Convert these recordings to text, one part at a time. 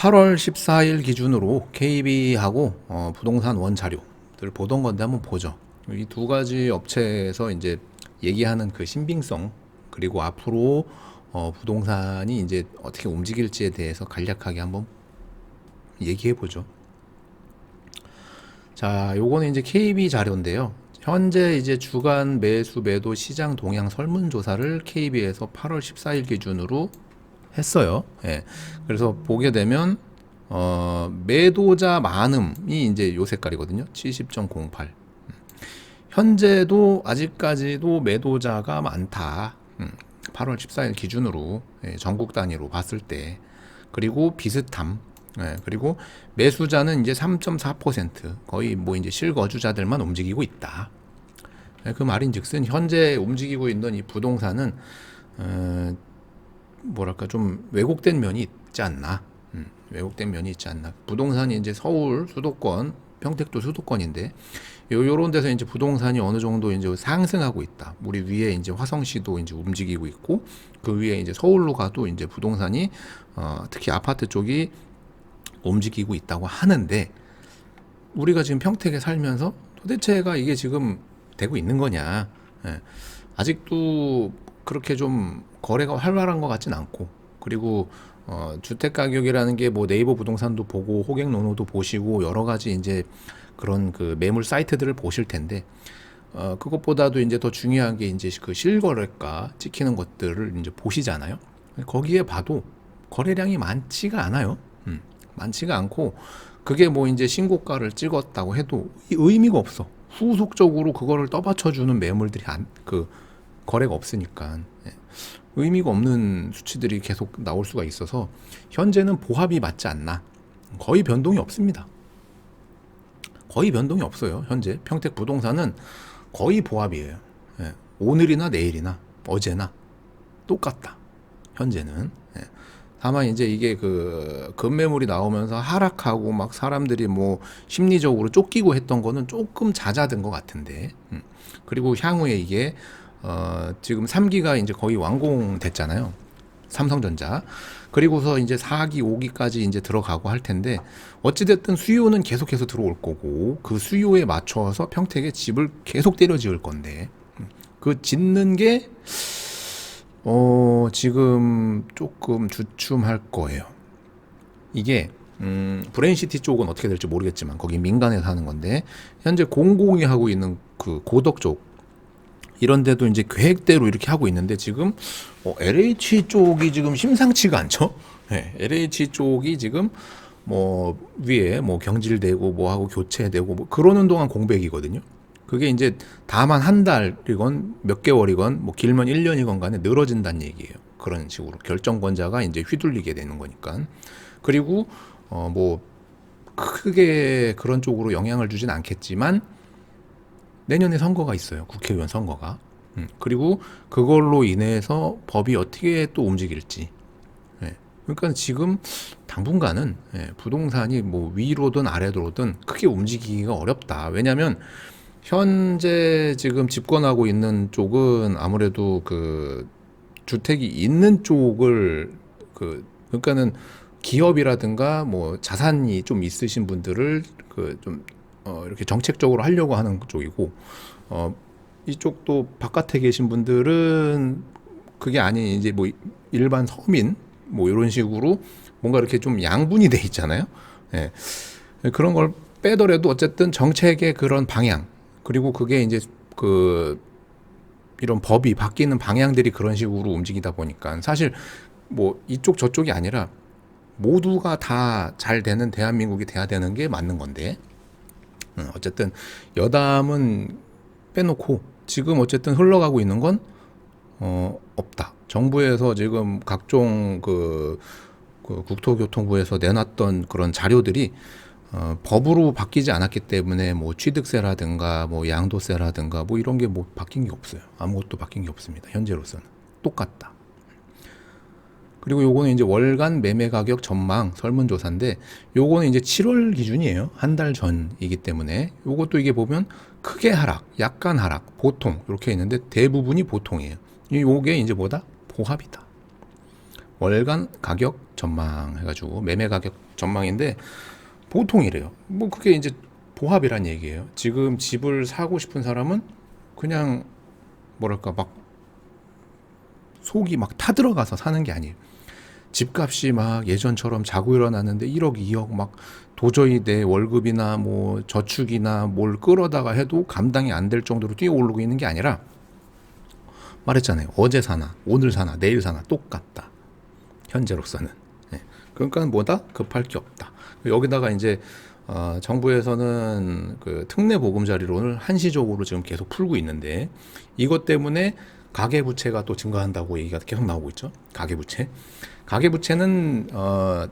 8월 14일 기준으로 KB하고 어, 부동산 원 자료들 보던 건데 한번 보죠. 이 두 가지 업체에서 이제 얘기하는 그 신빙성 그리고 앞으로 어, 부동산이 이제 어떻게 움직일지에 대해서 간략하게 한번 얘기해 보죠. 자, 요거는 이제 KB 자료인데요. 현재 이제 주간 매수 매도 시장 동향 설문조사를 KB에서 8월 14일 기준으로 했어요. 예. 그래서 보게 되면 어, 매도자 많음이 이제 요 색깔이거든요. 70.08. 음. 현재도 아직까지도 매도자가 많다. 음, 8월 14일 기준으로 예, 전국 단위로 봤을 때 그리고 비슷함. 예, 그리고 매수자는 이제 3.4% 거의 뭐 이제 실거주자들만 움직이고 있다. 예, 그 말인즉슨 현재 움직이고 있는 이 부동산은 어, 뭐랄까 좀 왜곡된 면이 있지 않나. 음, 왜곡된 면이 있지 않나. 부동산이 이제 서울 수도권, 평택도 수도권인데 요 요런 데서 이제 부동산이 어느 정도 이제 상승하고 있다. 우리 위에 이제 화성시도 이제 움직이고 있고 그 위에 이제 서울로 가도 이제 부동산이 어, 특히 아파트 쪽이 움직이고 있다고 하는데 우리가 지금 평택에 살면서 도대체가 이게 지금 되고 있는 거냐? 예. 아직도 그렇게 좀 거래가 활발한 것 같진 않고 그리고 어, 주택 가격이라는 게 뭐 네이버 부동산도 보고 호갱 노노도 보시고 여러 가지 이제 그런 그 매물 사이트들을 보실 텐데 어, 그것보다도 이제 더 중요한 게 이제 그 실거래가 찍히는 것들을 이제 보시잖아요. 거기에 봐도 거래량이 많지가 않아요. 음, 많지가 않고 그게 뭐 이제 신고가를 찍었다고 해도 이 의미가 없어. 후속적으로 그거를 떠받쳐주는 매물들이 안, 그 거래가 없으니까 예. 의미가 없는 수치들이 계속 나올 수가 있어서 현재는 보합이 맞지 않나 거의 변동이 없습니다. 거의 변동이 없어요. 현재 평택 부동산은 거의 보합이에요. 예. 오늘이나 내일이나 어제나 똑같다. 현재는 예. 다만 이제 이게 그 급매물이 나오면서 하락하고 막 사람들이 뭐 심리적으로 쫓기고 했던 거는 조금 잦아든 것 같은데 음. 그리고 향후에 이게 어 지금 3기가 이제 거의 완공됐잖아요 삼성전자 그리고서 이제 4기 5기까지 이제 들어가고 할 텐데 어찌됐든 수요는 계속해서 들어올 거고 그 수요에 맞춰서 평택에 집을 계속 때려 지을 건데 음. 그 짓는 게 어, 지금 조금 주춤할 거예요. 이게 음, 브레인시티 쪽은 어떻게 될지 모르겠지만 거기 민간에서 하는 건데 현재 공공이 하고 있는 그 고덕 쪽 이런 데도 이제 계획대로 이렇게 하고 있는데 지금 어, LH 쪽이 지금 심상치가 않죠. 네, LH 쪽이 지금 뭐 위에 뭐 경질되고 뭐 하고 교체되고 뭐 그러는 동안 공백이거든요. 그게 이제 다만 한 달이건 몇 개월이건 뭐 길면 1년이건 간에 늘어진다는 얘기예요. 그런 식으로 결정권자가 이제 휘둘리게 되는 거니까. 그리고 어 뭐 크게 그런 쪽으로 영향을 주진 않겠지만 내년에 선거가 있어요. 국회의원 선거가. 음, 그리고 그걸로 인해서 법이 어떻게 또 움직일지. 예. 그러니까 지금 당분간은 예, 부동산이 뭐 위로든 아래로든 크게 움직이기가 어렵다. 왜냐하면 현재 지금 집권하고 있는 쪽은 아무래도 그 주택이 있는 쪽을 그 그러니까는 기업이라든가 뭐 자산이 좀 있으신 분들을 그좀 어 이렇게 정책적으로 하려고 하는 쪽이고 어 이쪽도 바깥에 계신 분들은 그게 아닌 이제 뭐 일반 서민 뭐 이런 식으로 뭔가 이렇게 좀 양분이 돼 있잖아요. 예. 그런 걸 빼더라도 어쨌든 정책의 그런 방향 그리고 그게 이제 그 이런 법이 바뀌는 방향들이 그런 식으로 움직이다 보니까 사실 뭐 이쪽 저쪽이 아니라 모두가 다 잘 되는 대한민국이 돼야 되는 게 맞는 건데 음, 어쨌든 여담은 빼놓고 지금 어쨌든 흘러가고 있는 건 어, 없다. 정부에서 지금 각종 그, 그 국토교통부에서 내놨던 그런 자료들이 어, 법으로 바뀌지 않았기 때문에 뭐 취득세라든가 뭐 양도세라든가 뭐 이런 게 뭐 바뀐 게 없어요. 아무것도 바뀐 게 없습니다. 현재로서는 똑같다. 그리고 요거는 이제 월간 매매 가격 전망 설문조사인데 요거는 이제 7월 기준이에요. 한 달 전이기 때문에 요것도 이게 보면 크게 하락, 약간 하락, 보통 이렇게 있는데 대부분이 보통이에요. 요게 이제 뭐다? 보합이다. 월간 가격 전망 해가지고 매매 가격 전망인데 보통 이래요. 뭐 그게 이제 보합이란 얘기예요. 지금 집을 사고 싶은 사람은 그냥 뭐랄까 막 속이 막 타들어가서 사는 게 아니에요. 집값이 막 예전처럼 자고 일어났는데 1억, 2억 막 도저히 내 월급이나 뭐 저축이나 뭘 끌어다가 해도 감당이 안 될 정도로 뛰어 오르고 있는 게 아니라 말했잖아요. 어제 사나, 오늘 사나, 내일 사나 똑같다. 현재로서는. 예. 그러니까 뭐다? 급할 게 없다. 여기다가 이제 어, 정부에서는 그 특례 보금자리론을 한시적으로 지금 계속 풀고 있는데 이것 때문에 가계부채가 또 증가한다고 얘기가 계속 나오고 있죠. 가계부채. 가계부채는 어,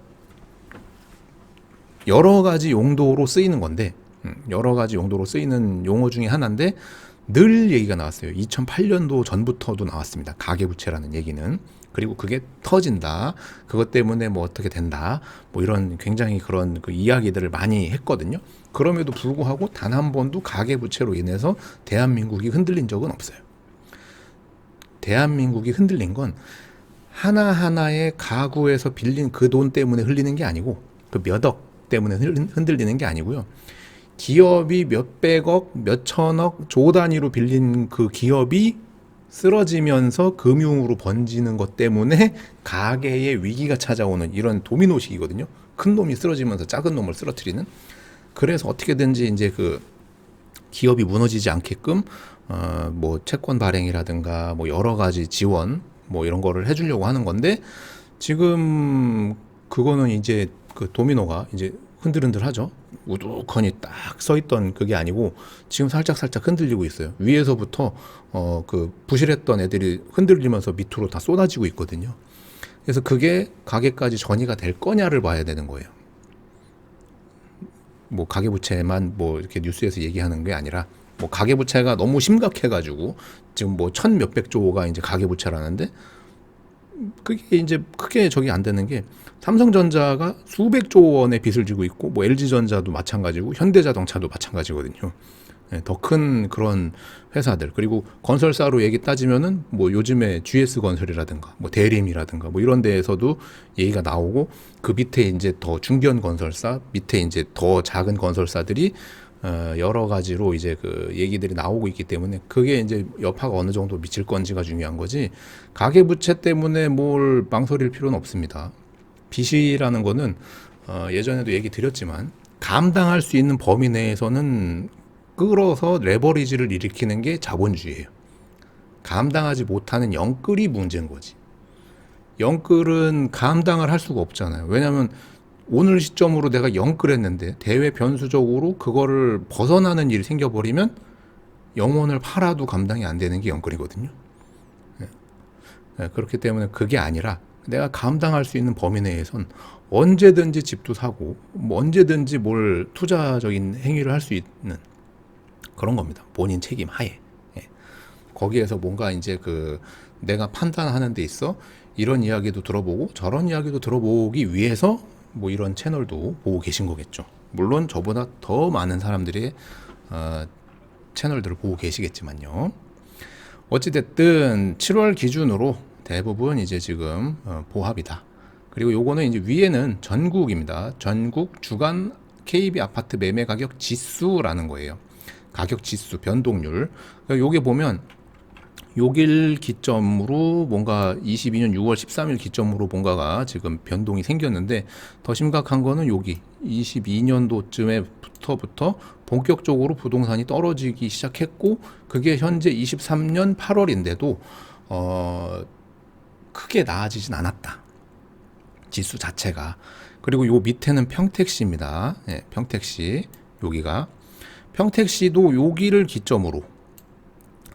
여러 가지 용도로 쓰이는 건데 음, 여러 가지 용도로 쓰이는 용어 중에 하나인데 늘 얘기가 나왔어요. 2008년도 전부터도 나왔습니다. 가계부채라는 얘기는 그리고 그게 터진다. 그것 때문에 뭐 어떻게 된다. 뭐 이런 굉장히 그런 그 이야기들을 많이 했거든요. 그럼에도 불구하고 단 한 번도 가계부채로 인해서 대한민국이 흔들린 적은 없어요. 대한민국이 흔들린 건 하나하나의 가구에서 빌린 그 돈 때문에 흘리는 게 아니고 그 몇 억 때문에 흔들- 흔들리는 게 아니고요. 기업이 몇백억, 몇천억, 조 단위로 빌린 그 기업이 쓰러지면서 금융으로 번지는 것 때문에 가계의 위기가 찾아오는 이런 도미노식이거든요. 큰 놈이 쓰러지면서 작은 놈을 쓰러뜨리는. 그래서 어떻게든지 이제 그 기업이 무너지지 않게끔 어 뭐 채권 발행이라든가 뭐 여러 가지 지원 뭐 이런 거를 해주려고 하는 건데 지금 그거는 이제 그 도미노가 이제 흔들흔들하죠. 우두커니 딱 서 있던 그게 아니고 지금 살짝 살짝 흔들리고 있어요. 위에서부터 어 그 부실했던 애들이 흔들리면서 밑으로 다 쏟아지고 있거든요. 그래서 그게 가게까지 전이가 될 거냐를 봐야 되는 거예요. 뭐 가계부채만 뭐 이렇게 뉴스에서 얘기하는 게 아니라 뭐 가계부채가 너무 심각해가지고 지금 뭐 천 몇백 조가 이제 가계부채라는데 그게 이제 크게 저기 안 되는 게 삼성전자가 수백 조 원의 빚을 지고 있고 뭐 LG전자도 마찬가지고 현대자동차도 마찬가지거든요. 네, 더큰 그런 회사들 그리고 건설사로 얘기 따지면은 뭐 요즘에 GS 건설이라든가 뭐 대림이라든가 뭐 이런 데에서도 얘기가 나오고 그 밑에 이제 더 중견 건설사 밑에 이제 더 작은 건설사들이 어 여러 가지로 이제 그 얘기들이 나오고 있기 때문에 그게 이제 여파가 어느 정도 미칠 건지가 중요한 거지 가계 부채 때문에 뭘 망설일 필요는 없습니다. 빚이라는 거는 어 예전에도 얘기 드렸지만 감당할 수 있는 범위 내에서는 끌어서 레버리지를 일으키는 게 자본주의예요. 감당하지 못하는 영끌이 문제인 거지. 영끌은 감당을 할 수가 없잖아요. 왜냐하면 오늘 시점으로 내가 영끌했는데 대외 변수적으로 그거를 벗어나는 일이 생겨버리면 영혼을 팔아도 감당이 안 되는 게 영끌이거든요. 예. 예, 그렇기 때문에 그게 아니라 내가 감당할 수 있는 범위 내에선 언제든지 집도 사고 뭐 언제든지 뭘 투자적인 행위를 할 수 있는 그런 겁니다. 본인 책임 하에. 예. 거기에서 뭔가 이제 그 내가 판단하는 데 있어 이런 이야기도 들어보고 저런 이야기도 들어보기 위해서 뭐 이런 채널도 보고 계신 거겠죠. 물론 저보다 더 많은 사람들이 어, 채널들을 보고 계시겠지만요. 어찌됐든 7월 기준으로 대부분 이제 지금 어, 보합이다. 그리고 요거는 이제 위에는 전국입니다. 전국 주간 KB 아파트 매매 가격 지수라는 거예요. 가격 지수 변동률. 그러니까 요게 보면 요길 기점으로 뭔가 22년 6월 13일 기점으로 뭔가가 지금 변동이 생겼는데 더 심각한 거는 여기 22년도쯤에부터부터 본격적으로 부동산이 떨어지기 시작했고 그게 현재 23년 8월인데도 어 크게 나아지진 않았다. 지수 자체가. 그리고 요 밑에는 평택시입니다. 예, 평택시. 여기가 평택시도 여기를 기점으로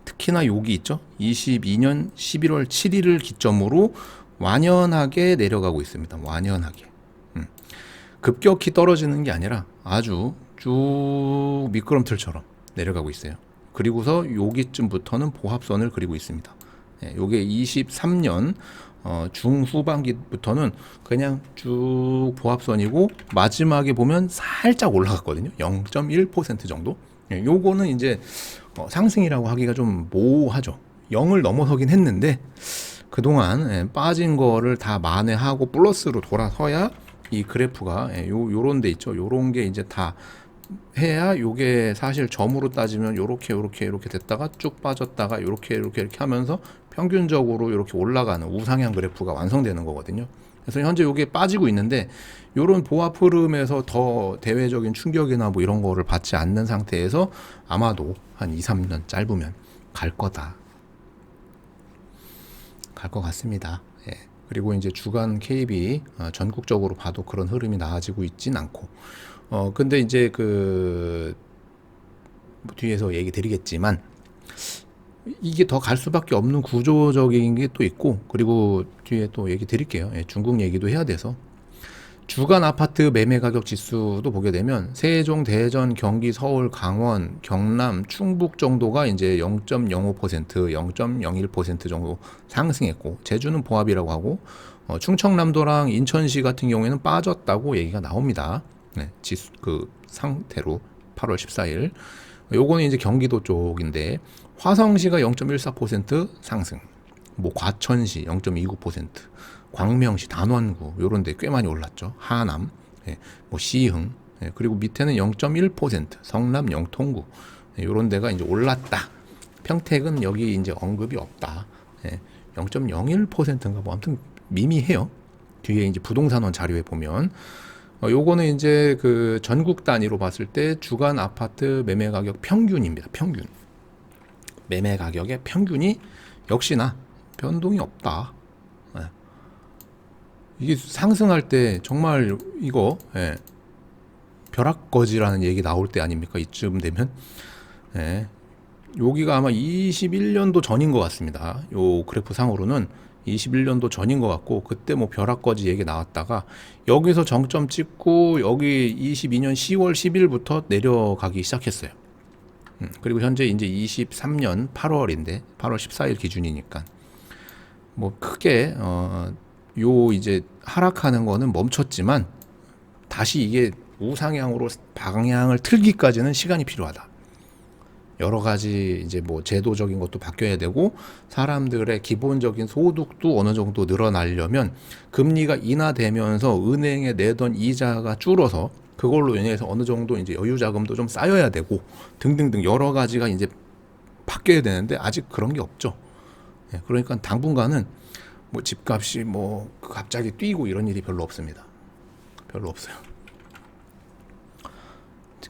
특히나 여기 있죠. 22년 11월 7일을 기점으로 완연하게 내려가고 있습니다. 완연하게. 음. 급격히 떨어지는 게 아니라 아주 쭉 미끄럼틀처럼 내려가고 있어요. 그리고서 여기쯤부터는 보합선을 그리고 있습니다. 예, 요게 23년 어, 중후반기부터는 그냥 쭉 보합선이고 마지막에 보면 살짝 올라갔거든요. 0.1% 정도. 예, 요거는 이제 어, 상승이라고 하기가 좀 모호하죠. 0을 넘어서긴 했는데 그동안 예, 빠진 거를 다 만회하고 플러스로 돌아서야 이 그래프가 예, 요 요런 데 있죠. 요런 게 이제 다 해야 요게 사실 점으로 따지면 요렇게 요렇게 요렇게 됐다가 쭉 빠졌다가 요렇게 요렇게 이렇게 하면서 평균적으로 이렇게 올라가는 우상향 그래프가 완성되는 거거든요. 그래서 현재 요게 빠지고 있는데 요런 보합 흐름에서 더 대외적인 충격이나 뭐 이런 거를 받지 않는 상태에서 아마도 한 2, 3년 짧으면 갈 거다. 갈 것 같습니다. 예. 그리고 이제 주간 KB 어, 전국적으로 봐도 그런 흐름이 나아지고 있진 않고 어 근데 이제 그 뒤에서 얘기 드리겠지만 이게 더 갈 수밖에 없는 구조적인 게 또 있고 그리고 뒤에 또 얘기 드릴게요. 예, 중국 얘기도 해야 돼서 주간 아파트 매매 가격 지수도 보게 되면 세종, 대전, 경기, 서울, 강원, 경남, 충북 정도가 이제 0.05%, 0.01% 정도 상승했고 제주는 보합이라고 하고 어, 충청남도랑 인천시 같은 경우에는 빠졌다고 얘기가 나옵니다. 네, 지수 그 상태로 8월 14일. 요거는 이제 경기도 쪽인데 화성시가 0.14% 상승. 뭐 과천시 0.29%, 광명시, 단원구 요런 데 꽤 많이 올랐죠. 하남, 예, 뭐 시흥, 예, 그리고 밑에는 0.1% 성남, 영통구 예, 요런 데가 이제 올랐다. 평택은 여기 이제 언급이 없다. 예, 0.01%인가 뭐 아무튼 미미해요. 뒤에 이제 부동산원 자료에 보면 어, 요거는 이제 그 전국 단위로 봤을 때 주간 아파트 매매 가격 평균입니다. 평균. 매매 가격의 평균이 역시나 변동이 없다. 예. 이게 상승할 때 정말 이거 예. 벼락거지라는 얘기 나올 때 아닙니까? 이쯤 되면 예. 여기가 아마 21년도 전인 것 같습니다. 요 그래프 상으로는 21년도 전인 것 같고 그때 뭐 벼락거지 얘기 나왔다가 여기서 정점 찍고 여기 22년 10월 10일부터 내려가기 시작했어요. 음, 그리고 현재 이제 23년 8월인데 8월 14일 기준이니까 뭐 크게 어 요 이제 하락하는 거는 멈췄지만 다시 이게 우상향으로 방향을 틀기까지는 시간이 필요하다. 여러 가지 이제 뭐 제도적인 것도 바뀌어야 되고 사람들의 기본적인 소득도 어느 정도 늘어나려면 금리가 인하되면서 은행에 내던 이자가 줄어서 그걸로 인해서 어느 정도 이제 여유 자금도 좀 쌓여야 되고 등등등 여러 가지가 이제 바뀌어야 되는데 아직 그런 게 없죠. 예, 그러니까 당분간은 뭐 집값이 뭐 갑자기 뛰고 이런 일이 별로 없습니다. 별로 없어요.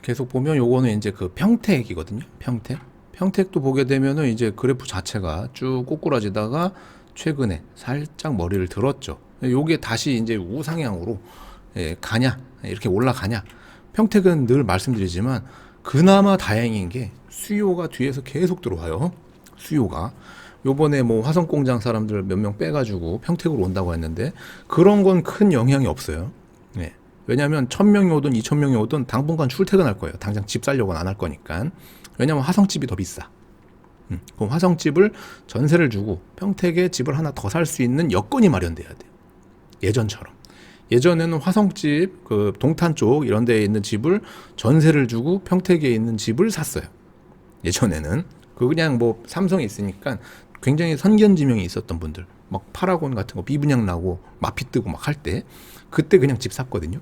계속 보면 요거는 이제 그 평택이거든요. 평택. 평택도 보게 되면은 이제 그래프 자체가 쭉 꼬꾸라지다가 최근에 살짝 머리를 들었죠. 요게 다시 이제 우상향으로 예, 가냐 이렇게 올라가냐. 평택은 늘 말씀드리지만 그나마 다행인 게 수요가 뒤에서 계속 들어와요. 수요가. 요번에 뭐 화성 공장 사람들 몇 명 빼가지고 평택으로 온다고 했는데 그런 건 큰 영향이 없어요. 예. 왜냐하면 천 명이 오든 이천 명이 오든 당분간 출퇴근할 거예요. 당장 집 살려고는 안 할 거니까. 왜냐하면 화성집이 더 비싸. 음, 그럼 화성집을 전세를 주고 평택에 집을 하나 더 살 수 있는 여건이 마련돼야 돼요. 예전처럼. 예전에는 화성집, 그 동탄 쪽 이런 데에 있는 집을 전세를 주고 평택에 있는 집을 샀어요. 예전에는. 그 그냥 뭐 삼성에 있으니까 굉장히 선견지명이 있었던 분들. 막 파라곤 같은 거 비분양 나고 마피 뜨고 막 할 때 그때 그냥 집 샀거든요.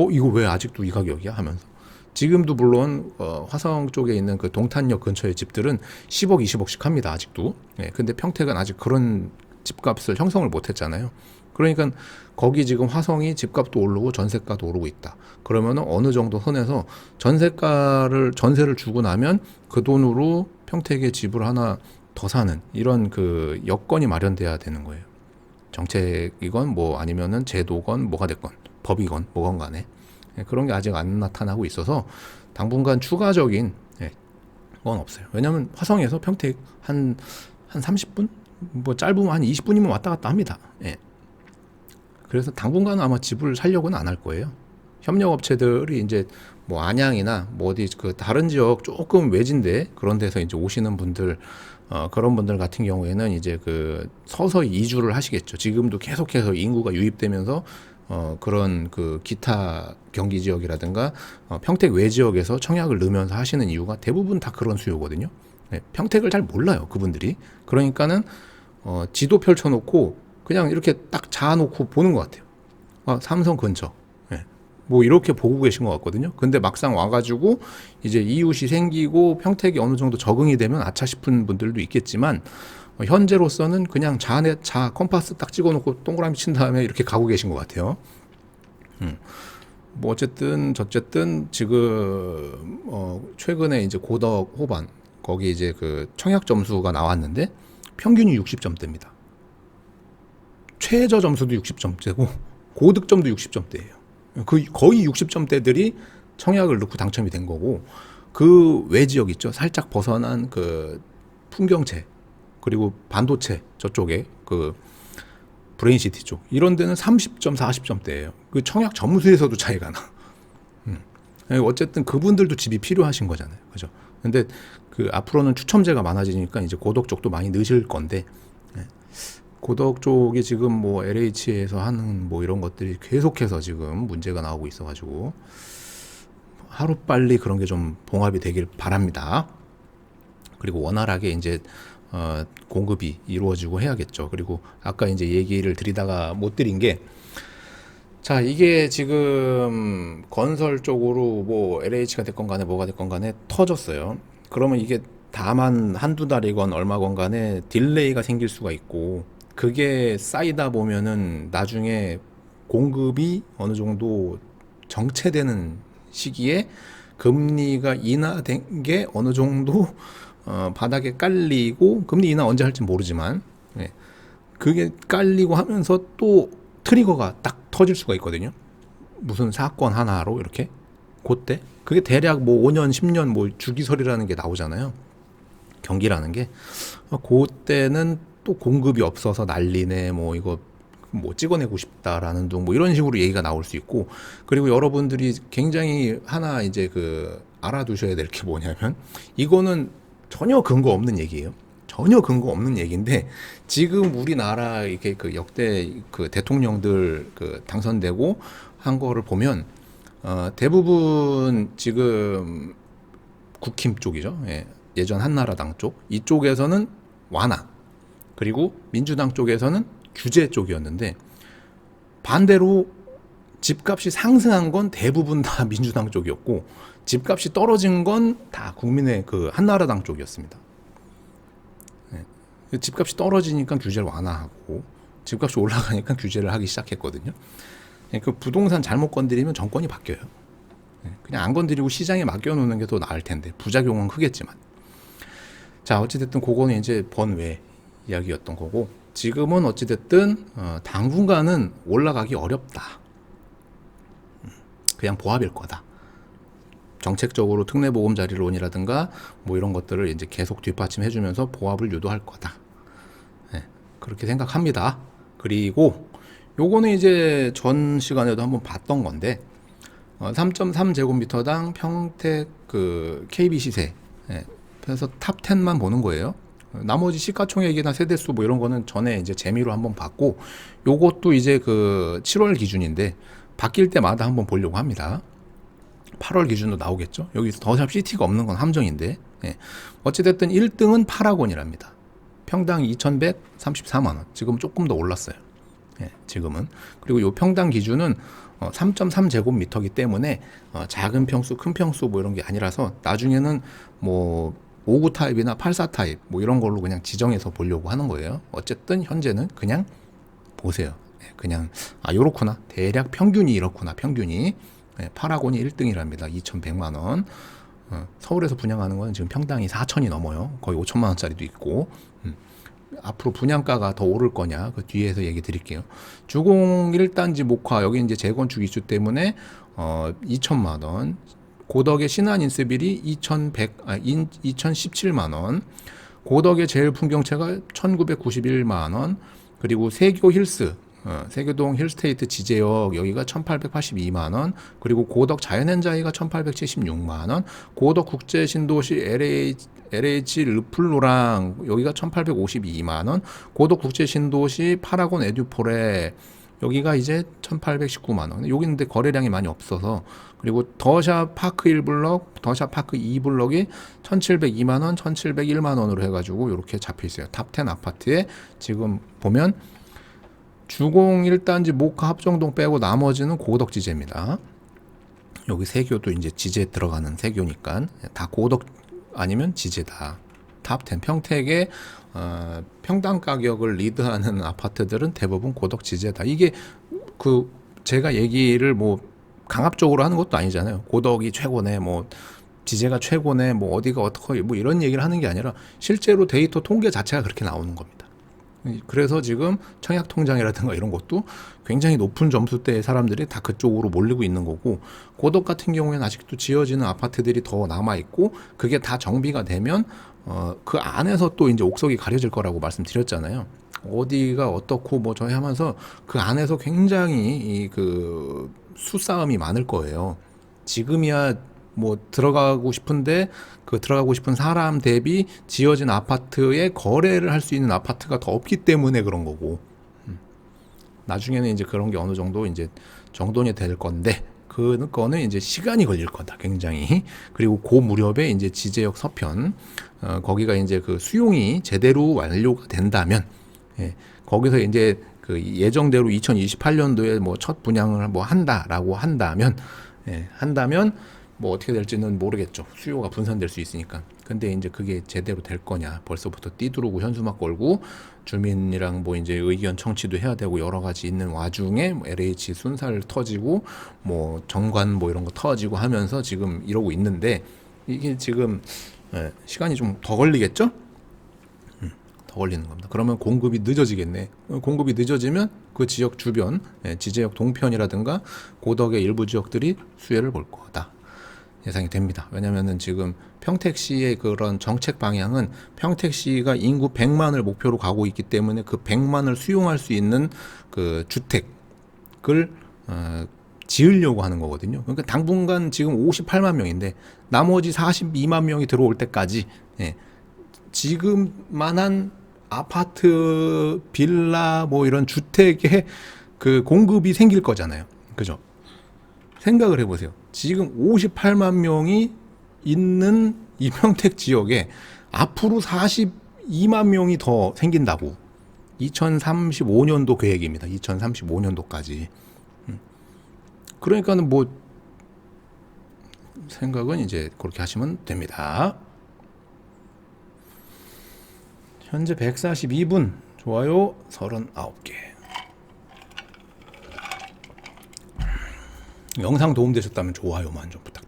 어 이거 왜 아직도 이 가격이야? 하면서. 지금도 물론 어, 화성 쪽에 있는 그 동탄역 근처의 집들은 10억 20억씩 합니다 아직도. 예, 근데 평택은 아직 그런 집값을 형성을 못했잖아요. 그러니까 거기 지금 화성이 집값도 오르고 전세가도 오르고 있다. 그러면은 어느 정도 선에서 전세가를 전세를 주고 나면 그 돈으로 평택에 집을 하나 더 사는 이런 그 여건이 마련돼야 되는 거예요. 정책이건 뭐 아니면은 제도건 뭐가 됐건 법이건 뭐건 간에 예, 그런 게 아직 안 나타나고 있어서 당분간 추가적인 예, 건 없어요. 왜냐하면 화성에서 평택 한, 한 30분? 뭐 짧으면 한 20분이면 왔다 갔다 합니다. 예. 그래서 당분간은 아마 집을 살려고는 안 할 거예요. 협력업체들이 이제 뭐 안양이나 뭐 어디 그 다른 지역 조금 외진데 그런 데서 이제 오시는 분들 어, 그런 분들 같은 경우에는 이제 그 서서히 이주를 하시겠죠. 지금도 계속해서 인구가 유입되면서 어, 그런 그 기타 경기 지역이라든가 어, 평택 외 지역에서 청약을 넣으면서 하시는 이유가 대부분 다 그런 수요거든요. 네, 평택을 잘 몰라요 그분들이. 그러니까는 어, 지도 펼쳐놓고 그냥 이렇게 딱 자아놓고 보는 것 같아요. 아, 삼성 근처. 예. 뭐 이렇게 보고 계신 것 같거든요. 근데 막상 와가지고 이제 이웃이 생기고 평택이 어느 정도 적응이 되면 아차 싶은 분들도 있겠지만 어, 현재로서는 그냥 자 안에 자 컴파스 딱 찍어놓고 동그라미 친 다음에 이렇게 가고 계신 것 같아요. 음. 뭐 어쨌든 저쨌든 지금 어 최근에 이제 고덕 호반 거기 이제 그 청약 점수가 나왔는데 평균이 60점대입니다. 최저 점수도 60점대고 고득점도 60점대예요. 그 거의 60점대들이 청약을 넣고 당첨이 된 거고 그 외 지역 있죠. 살짝 벗어난 그 풍경채 그리고 반도체 저쪽에 그 브레인시티 쪽 이런 데는 30점, 40점대예요. 그 청약 점수에서도 차이가 나. 음. 어쨌든 그분들도 집이 필요하신 거잖아요. 그죠? 근데 그 앞으로는 추첨제가 많아지니까 이제 고덕 쪽도 많이 늦을 건데 예. 고덕 쪽이 지금 뭐 LH에서 하는 뭐 이런 것들이 계속해서 지금 문제가 나오고 있어 가지고 하루 빨리 그런 게 좀 봉합이 되길 바랍니다. 그리고 원활하게 이제 어, 공급이 이루어지고 해야겠죠. 그리고 아까 이제 얘기를 드리다가 못 드린 게 자, 이게 지금 건설 쪽으로 뭐 LH가 됐건 간에 뭐가 됐건 간에 터졌어요. 그러면 이게 다만 한두 달이건 얼마건 간에 딜레이가 생길 수가 있고 그게 쌓이다 보면은 나중에 공급이 어느 정도 정체되는 시기에 금리가 인하된 게 어느 정도 어, 바닥에 깔리고 금리 인하 언제 할지 모르지만 예. 그게 깔리고 하면서 또 트리거가 딱 터질 수가 있거든요. 무슨 사건 하나로 이렇게 그때 그게 대략 뭐 5년 10년 뭐 주기설이라는 게 나오잖아요. 경기라는 게 어, 그때는 또 공급이 없어서 난리네 뭐 이거 뭐 찍어내고 싶다라는 둥 뭐 이런 식으로 얘기가 나올 수 있고 그리고 여러분들이 굉장히 하나 이제 그 알아두셔야 될 게 뭐냐면 이거는 전혀 근거 없는 얘기예요. 전혀 근거 없는 얘기인데 지금 우리나라 이렇게 그 역대 그 대통령들 그 당선되고 한 거를 보면 어 대부분 지금 국힘 쪽이죠. 예. 예전 한나라당 쪽 이쪽에서는 완화 그리고 민주당 쪽에서는 규제 쪽이었는데 반대로 집값이 상승한 건 대부분 다 민주당 쪽이었고 집값이 떨어진 건 다 국민의 그 한나라당 쪽이었습니다. 네. 집값이 떨어지니까 규제를 완화하고 집값이 올라가니까 규제를 하기 시작했거든요. 네. 그 부동산 잘못 건드리면 정권이 바뀌어요. 네. 그냥 안 건드리고 시장에 맡겨놓는 게 더 나을 텐데 부작용은 크겠지만. 자 어찌됐든 그거는 이제 번외 이야기였던 거고 지금은 어찌됐든 어, 당분간은 올라가기 어렵다. 음, 그냥 보합일 거다. 정책적으로 특례 보험자리론이라든가 뭐 이런 것들을 이제 계속 뒷받침해 주면서 보합을 유도할 거다. 네, 그렇게 생각합니다. 그리고 요거는 이제 전 시간에도 한번 봤던 건데 어, 3.3제곱미터당 평택 그 KB 시세 네, 그래서 탑 10만 보는 거예요. 나머지 시가총액이나 세대수 뭐 이런 거는 전에 이제 재미로 한번 봤고 요것도 이제 그 7월 기준인데 바뀔 때마다 한번 보려고 합니다. 8월 기준으로 나오겠죠. 여기서 더샵 시티가 없는 건 함정인데 예. 어찌됐든 1등은 파라곤이랍니다. 평당 2,134만 원. 지금 조금 더 올랐어요. 예, 지금은 그리고 요 평당 기준은 어, 3.3제곱미터기 때문에 어, 작은 평수, 큰 평수 뭐 이런 게 아니라서 나중에는 뭐 59 타입이나 84 타입 뭐 이런 걸로 그냥 지정해서 보려고 하는 거예요. 어쨌든 현재는 그냥 보세요. 예, 그냥 아 요렇구나. 대략 평균이 이렇구나. 평균이 네, 파라곤이 1등이랍니다. 2,100만 원. 어, 서울에서 분양하는 건 지금 평당이 4천이 넘어요. 거의 5천만 원짜리도 있고. 음. 앞으로 분양가가 더 오를 거냐 그 뒤에서 얘기 드릴게요. 주공 1단지 목화 여기 이제 재건축 이슈 때문에 어 2천만 원. 고덕의 신한 인스빌이 2,100 아 2,017만 원. 고덕의 제일 풍경채가 1,991만 원. 그리고 세교 힐스 어, 세계동 힐스테이트 지제역 여기가 1,882만 원, 그리고 고덕 자연현자이가 1,876만 원, 고덕 국제 신도시 LH LH 르플로랑 여기가 1,852만 원, 고덕 국제 신도시 파라곤 에듀폴에 여기가 이제 1,819만 원. 여기 근데 거래량이 많이 없어서 그리고 더샵 파크 1블럭, 더샵 파크 2블럭이 1,702만 원, 1,701만 원으로 해 가지고 이렇게 잡혀 있어요. 탑10 아파트에 지금 보면 주공 1단지 모카 합정동 빼고 나머지는 고덕 지제입니다. 여기 세교도 이제 지제 들어가는 세교니까 다 고덕 아니면 지제다. 탑10 평택의 어, 평당 가격을 리드하는 아파트들은 대부분 고덕 지제다. 이게 그 제가 얘기를 뭐 강압적으로 하는 것도 아니잖아요. 고덕이 최고네, 뭐 지제가 최고네, 뭐 어디가 어떻게 뭐 이런 얘기를 하는 게 아니라 실제로 데이터 통계 자체가 그렇게 나오는 겁니다. 그래서 지금 청약 통장이라든가 이런 것도 굉장히 높은 점수대의 사람들이 다 그쪽으로 몰리고 있는 거고 고덕 같은 경우에는 아직도 지어지는 아파트들이 더 남아 있고 그게 다 정비가 되면 어 그 안에서 또 이제 옥석이 가려질 거라고 말씀드렸잖아요. 어디가 어떻고 뭐 저희 하면서 그 안에서 굉장히 이 그 수싸움이 많을 거예요. 지금이야 뭐 들어가고 싶은데 그 들어가고 싶은 사람 대비 지어진 아파트에 거래를 할 수 있는 아파트가 더 없기 때문에 그런 거고 음. 나중에는 이제 그런 게 어느 정도 이제 정돈이 될 건데 그 거는 이제 시간이 걸릴 거다 굉장히 그리고 그 무렵에 이제 지제역 서편 어, 거기가 이제 그 수용이 제대로 완료가 된다면 예, 거기서 이제 그 예정대로 2028년도에 뭐 첫 분양을 뭐 한다라고 한다면 예, 한다면 뭐 어떻게 될지는 모르겠죠. 수요가 분산될 수 있으니까. 근데 이제 그게 제대로 될 거냐. 벌써부터 띠두르고 현수막 걸고 주민이랑 뭐 이제 의견 청취도 해야 되고 여러 가지 있는 와중에 뭐 LH 순살 터지고 뭐 정관 뭐 이런 거 터지고 하면서 지금 이러고 있는데 이게 지금 예, 시간이 좀 더 걸리겠죠? 음, 더 걸리는 겁니다. 그러면 공급이 늦어지겠네. 어, 공급이 늦어지면 그 지역 주변, 예, 지제역 동편이라든가 고덕의 일부 지역들이 수혜를 볼 거다. 예상이 됩니다. 왜냐면은 지금 평택시의 그런 정책 방향은 평택시가 인구 100만을 목표로 가고 있기 때문에 그 100만을 수용할 수 있는 그 주택을 어, 지으려고 하는 거거든요. 그러니까 당분간 지금 58만 명인데 나머지 42만 명이 들어올 때까지 예, 지금만한 아파트, 빌라 뭐 이런 주택의 그 공급이 생길 거잖아요. 그죠? 생각을 해보세요. 지금 58만 명이 있는 이평택 지역에 앞으로 42만 명이 더 생긴다고. 2035년도 계획입니다. 2035년도까지. 그러니까는 뭐 생각은 이제 그렇게 하시면 됩니다. 현재 142분 좋아요 39개. 영상 도움되셨다면 좋아요만 좀 부탁드립니다.